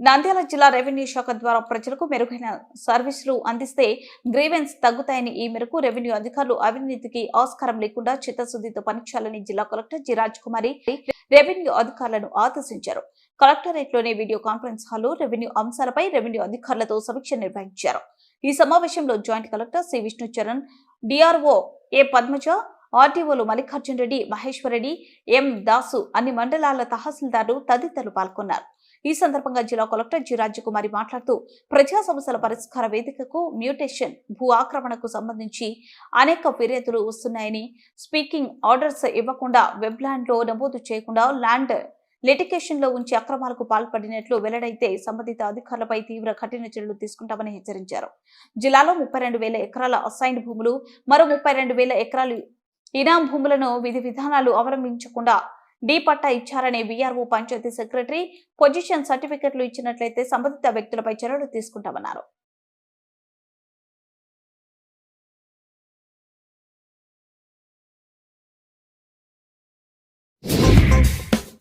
నంద్యాల జిల్లా రెవెన్యూ శాఖ ద్వారా ప్రజలకు మెరుగైన సర్వీసులు అందిస్తే గ్రీవెన్స్ తగ్గుతాయని ఈ మేరకు రెవెన్యూ అధికారులు అవినీతికి ఆస్కారం లేకుండా చిత్తశుద్ధితో పనిచేయాలని జిల్లా collector G Raj Kumari revenue అధికారులను ఆదేశించారు. కలెక్టరేట్లోని వీడియో కాన్ఫరెన్స్ హాల్లో రెవెన్యూ అంశాలపై రెవెన్యూ అధికారులతో సమీక్ష నిర్వహించారు. ఈ సమావేశంలో joint collector C. Vishnu Charan DRO A. Padmaja ఆర్టీఓలు Mallikarjun Reddy Maheshwar Reddy M. Dasu అన్ని మండలాల తహసీల్దారు తదితరులు పాల్గొన్నారు. ఈ సందర్భంగా జిల్లా కలెక్టర్ జి. రాజ్యకుమారి మాట్లాడుతూ ప్రజా సమస్యల పరిష్కార వేదికకు మ్యూటేషన్ భూ ఆక్రమణకు సంబంధించి అనేక ఫిర్యాదులు వస్తున్నాయని స్పీకింగ్ ఆర్డర్స్ ఇవ్వకుండా వెబ్లాండ్లో నమోదు చేయకుండా ల్యాండ్ లిటికేషన్లో ఉంచి అక్రమాలకు పాల్పడినట్లు వెల్లడైతే సంబంధిత అధికారులపై తీవ్ర కఠిన చర్యలు తీసుకుంటామని హెచ్చరించారు. జిల్లాలో ముప్పై రెండు వేల ఎకరాల అసైన్ భూములు మరో ముప్పై రెండు వేల ఎకరాలు ఇనాం భూములను విధి విధానాలు అవలంబించకుండా డి పట్టా ఇచ్చారనే వీఆర్ఓ పంచాయతీ సెక్రటరీ పొజిషన్ సర్టిఫికెట్లు ఇచ్చినట్లయితే సంబంధిత వ్యక్తులపై చర్యలు తీసుకుంటామన్నారు.